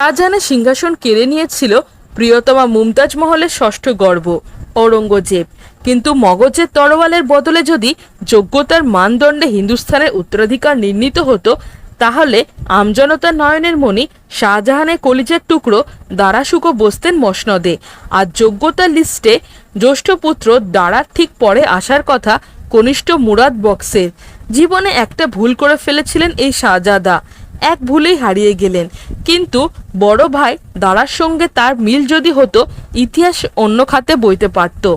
শাহজাহানের সিংহাসন কেড়ে নিয়েছিল প্রিয়তমা মুমতাজ মহলের ষষ্ঠ গর্ব, ঔরঙ্গজেব। কিন্তু মগজের তরোয়ালের বদলে যদি যোগ্যতার মানদণ্ডে হিন্দুস্থানের উত্তরাধিকার নির্ণীত হতো, তাহলে আমজনতা নয়নের মণি শাহজাহানের কলিজের টুকরো দারাশুকো বসতেন মসনদে। আর যোগ্যতার লিস্টে জ্যৈষ্ঠ পুত্র দাঁড়ার ঠিক পরে আসার কথা কনিষ্ঠ মুরাদ বক্সের। জীবনে একটা ভুল করে ফেলেছিলেন এই শাহজাদা। এক ভুলেই হারিয়ে গেলেন। কিন্তু বড় ভাই দাঁড়ার সঙ্গে তার মিল যদি হতো, ইতিহাস অন্য খাতে বইতে পারত।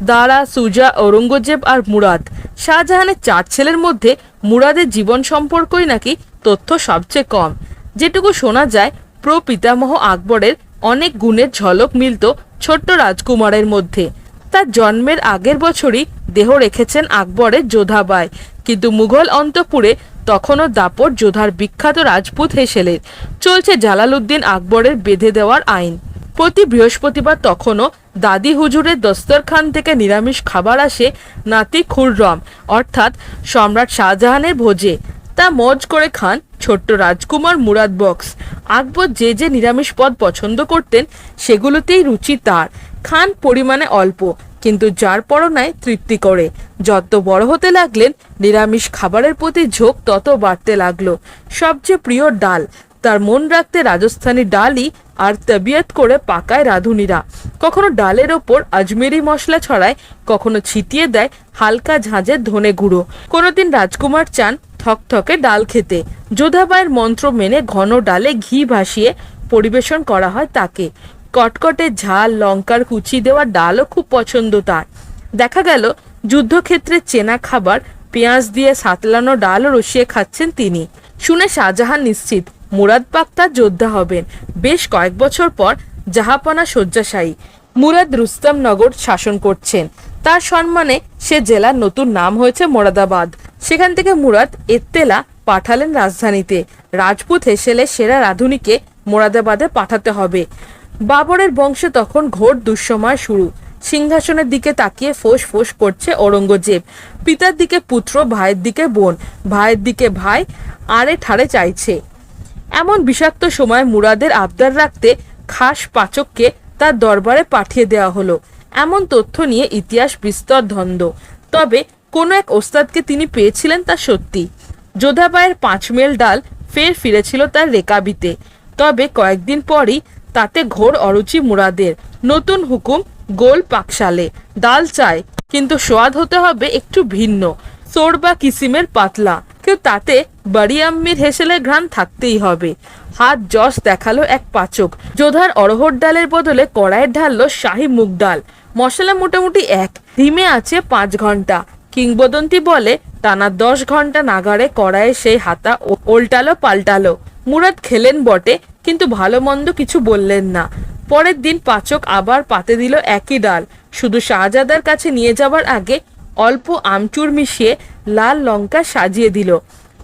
দাঁড়া সুজা, ঔরঙ্গজেব আর মুরাদ শাহজাহানের চার ছেলের মধ্যে মুরাদের জীবন সম্পর্কই নাকি তথ্য সবচেয়ে কম। যেটুকু শোনা যায়, প্রপিতামহ আকবরের অনেক গুণের ঝলক মিলত ছোট্ট রাজকুমারের মধ্যে। তার জন্মের আগের বছরই দেহ রেখেছেন আকবরের যোধাবাই কিন্তু মুঘল অন্তপুরে তখনও দাপট যোধার বিখ্যাত রাজপুত হেসেলের চলছে জালালউদ্দিন আকবরের বেঁধে দেওয়ার আইন। প্রতি বৃহস্পতিবার তখনও দাদি হুজুরের দস্তরখান থেকে নিরামিষ খাবার আসে নাতি খুররম, অর্থাৎ সম্রাট শাহজাহানের ভোজে। তা মজ করে খান ছোট্ট রাজকুমার মুরাদ বক্স। আকবর যে যে নিরামিষ পদ পছন্দ করতেন, সেগুলোতেই রুচি তার। খান পরিমাণে অল্প কিন্তু যার পরনায় তৃপ্তি করে। যত বড় হতে লাগলেন, নিরামিষ খাবারের প্রতি ঝোঁক তত বাড়তে লাগল। সবচেয়ে প্রিয় ডাল, তার মন রাখতে রাজস্থানী ডালই আর তবিয়ত করে পাকায় রাঁধুনিরা। কখনো ডালের ওপর আজমেরি মশলা ছড়ায়, কখনো ছিটিয়ে দেয় হালকা ঝাঁঝের ধনে গুঁড়ো। কোনোদিন রাজকুমার চান থকথকে ডাল খেতে। যোধাবাইয়ের মন্ত্র মেনে ঘন ডালে ঘি ভাসিয়ে পরিবেশন করা হয় তাকে। কটকটে ঝাল, লঙ্কার কুচি দেওয়া ডালও খুব পছন্দ তার। দেখা গেল, যুদ্ধক্ষেত্রে চেনা খাবার, পেঁয়াজ দিয়ে সাতলানো ডালও রসিয়ে খাচ্ছেন তিনি। শুনে শাহজাহান নিশ্চিত, মুরাদ পাক তার যোদ্ধা হবেন। বেশ কয়েক বছর পর জাহাপানা শয্যাশায়ী, মুরাদ রুস্তম নগর শাসন করছেন। তার সম্মানে সে জেলার নতুন নাম হয়েছে মোরাদাবাদ। সেখান থেকে মুরাদ এত্তেলা পাঠালেন রাজধানীতে। রাজপুত হেসেলে সেরা রাধুনিকে মোরাদাবাদে পাঠাতে হবে। বাবরের বংশে তখন ঘোর দুঃসময় শুরু। সিংহাসনের দিকে তাকিয়ে ফোঁস ফোঁস করছে ঔরঙ্গজেব। পিতার দিকে পুত্র, ভাইয়ের দিকে বোন। ভাইয়ের দিকে ভাই আরে ঠাড়ে চাইছে। এমন বিষাক্ত সময় মুরাদের আবদার রাখতে খাস পাচককে তার দরবারে পাঠিয়ে দেওয়া হলো। এমন তথ্য নিয়ে ইতিহাস বিস্তর ধন্দ তবে কোনো এক ওস্তাদকে তিনি পেয়েছিলেন তা সত্যি। যোধাবাইয়ের পাঁচ মেল ডাল ফের ফিরেছিল তার রেকাবিতে। তবে কয়েকদিন পরই তাতে ঘোর অরুচি মুরাদের। নতুন হুকুম, গোল পাকশালে। ডাল চায় কিন্তু সোয়াদ হতে হবে একটু ভিন্ন। সোর বা কিসিমের পাতলা। কেউ তাতে বাড়ি আম্মির হেসেলের ঘ্রাণ থাকতেই হবে। হাত যশ দেখাল এক পাচক। যোধার অরহর ডালের বদলে কড়াইয়ে ঢাললো শাহি মুগ ডাল। মশলা মোটামুটি এক। ধিমে আছে পাঁচ ঘণ্টা। কিংবদন্তি বলে, টানা দশ ঘণ্টা নাগাড়ে কড়াইয়ে সেই হাতা ওল্টালো পাল্টালো। মুরাদ খেলেন বটে কিন্তু ভালো মন্দ কিছু বললেন না। পরের দিন পাচক আবার পাতে দিল একই ডাল। শুধু শাহজাদার কাছে নিয়ে যাবার আগে অল্প আমচুর মিশিয়ে লাল লঙ্কা সাজিয়ে দিল।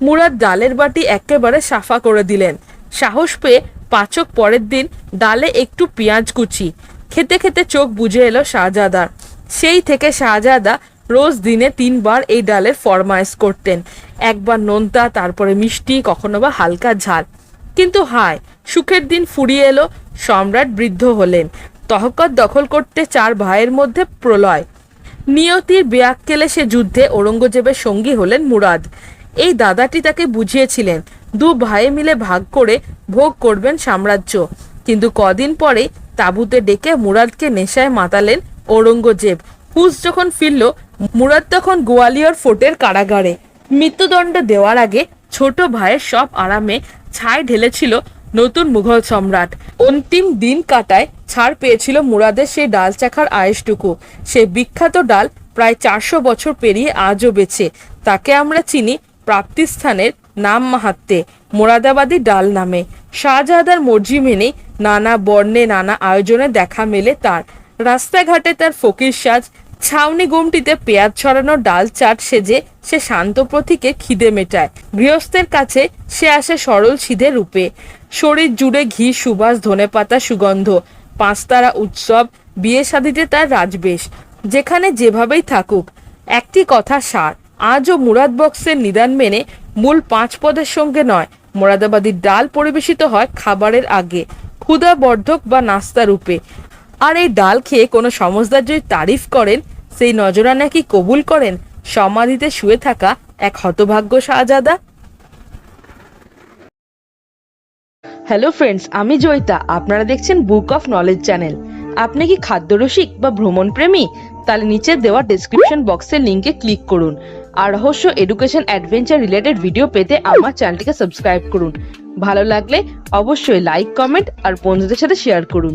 মুরাদ ডালের বাটি একেবারে সাফা করে দিলেন। সাহস পেয়ে পাচক পরের দিন ডালে একটু পেঁয়াজ কুচি। খেতে খেতে চোখ বুঝে এলো শাহজাদার। সেই থেকে শাহজাদা রোজ দিনে তিনবার এই ডালের ফরমায়েশ করতেন। একবার নোনতা, তারপরে মিষ্টি, কখনো বা হালকা ঝাল। কিন্তু হায়, সুখের দিন ফুরিয়ে এলো, সম্রাট বৃদ্ধ হলেন। তহকত দখল করতে চার ভাইয়ের মধ্যে প্রলয়। নিয়তির বেয়াক্কেলে সে যুদ্ধে ঔরঙ্গজেবের সঙ্গী হলেন মুরাদ। এই দাদাটি তাকে বুঝিয়েছিলেন, দু ভাইয়ে মিলে ভাগ করে ভোগ করবেন সাম্রাজ্য। কিন্তু কদিন পরে তাঁবুতে ডেকে মুরাদকে নেশায় মাতালেন ঔরঙ্গজেব। হুস যখন ফিরল, মুরাদ তখন গোয়ালিয়র ফোর্টের কারাগারে। মৃত্যুদণ্ড দেওয়ার আগে ছোট ভাইয়ের সব আরামে ছাই ঢেলেছিল নতুন মুঘল সম্রাট। অন্তিম দিন কাটায় ছাড় পেয়েছিল মুরাদের সেই ডাল চাখার আয়েসটুকু সে বিখ্যাত ডাল প্রায় চারশো বছর পেরিয়ে আজও বেছে তাকে আমরা চিনি প্রাপ্তিস্থানের নাম মাহাত্মে, মোরাদাবাদী ডাল নামে। শাহজাহাদার মর্জি মেনেই নানা বর্ণে নানা আয়োজনে দেখা মেলে তার। রাস্তাঘাটে তার ফকির সাজ ছাউনি গুমটিতে পেঁয়াজ ছড়ানো ডাল চাট সেজে সে শান্ত প্রতীকে খিদে মেটায়। গৃহস্থের কাছে সে আসে সরল সিধে রূপে। শরীর জুড়ে ঘি, সুবাস ধনেপাতা সুগন্ধ, পাঁচতারা উৎসব, বিয়ে শাদিতে তার রাজবেশ। যেখানে যেভাবেই থাকুক, একটি কথা সার, আজও মুরাদ বক্সের নিদান মেনে মূল পাঁচ পদের সঙ্গে নয়, মোরাদাবাদির ডাল পরিবেশিত হয় খাবারের আগে ক্ষুধাবর্ধক বা নাস্তা রূপে। আর এই ডাল খেয়ে কোনো সমজদার যদি তারিফ করেন, সেই নজরানা কি কবুল করেন সমাধিতে শুয়ে থাকা এক হতভাগ্য শাহজাদা? হ্যালো ফ্রেন্ডস আমি জয়িতা। আপনারা দেখছেন বুক অফ নলেজ চ্যানেল আপনি কি খাদ্যরসিক বা ভ্রমণ প্রেমী তাহলে নিচে দেওয়া ডেসক্রিপশন বক্সের লিঙ্কে ক্লিক করুন। আর রহস্য এডুকেশন অ্যাডভেঞ্চার রিলেটেড ভিডিও পেতে আমার চ্যানেলটিকে সাবস্ক্রাইব করুন। ভালো লাগলে অবশ্যই লাইক কমেন্ট আর বন্ধুদের সাথে শেয়ার করুন।